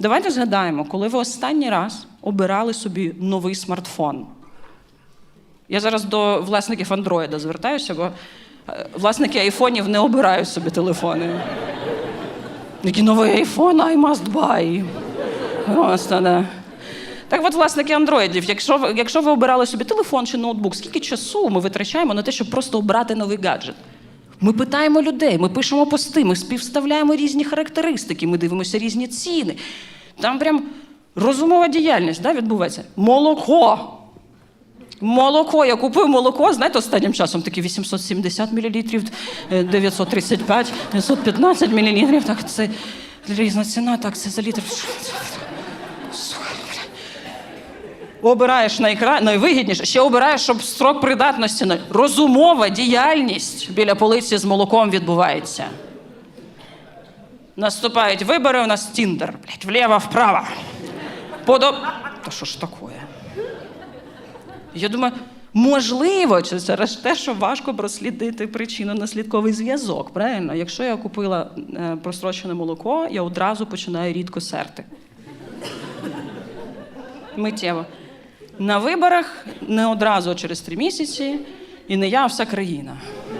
Давайте згадаємо, коли ви останній раз обирали собі новий смартфон. Я зараз до власників Андроїда звертаюся, бо е, власники айфонів не обирають собі телефони. Який новий айфон, I must buy. Просто, да. Так от, власники андроїдів, якщо якщо ви обирали собі телефон чи ноутбук, скільки часу ми витрачаємо на те, щоб просто обрати новий гаджет? Ми питаємо людей, ми пишемо пости, ми співставляємо різні характеристики, ми дивимося різні ціни. Там прям розумова діяльність да, відбувається. Молоко. Молоко. Я купую молоко, знаєте, останнім часом такі 870 мл, 935, 915 мл. Так, це різна ціна, так, це за літр. Обираєш найкра... найвигідніше, ще обираєш, щоб строк придатності розумова діяльність біля полиці з молоком відбувається. Наступають вибори, у нас Тіндер, блядь, вліво, вправо. Подоб... Та що ж таке? Я думаю, можливо, чи це те, що важко прослідити причинно-наслідковий зв'язок. Правильно? Якщо я купила е, прострочене молоко, я одразу починаю рідко серти. Миттєво. На виборах не одразу а через три місяці, і не я, а вся країна.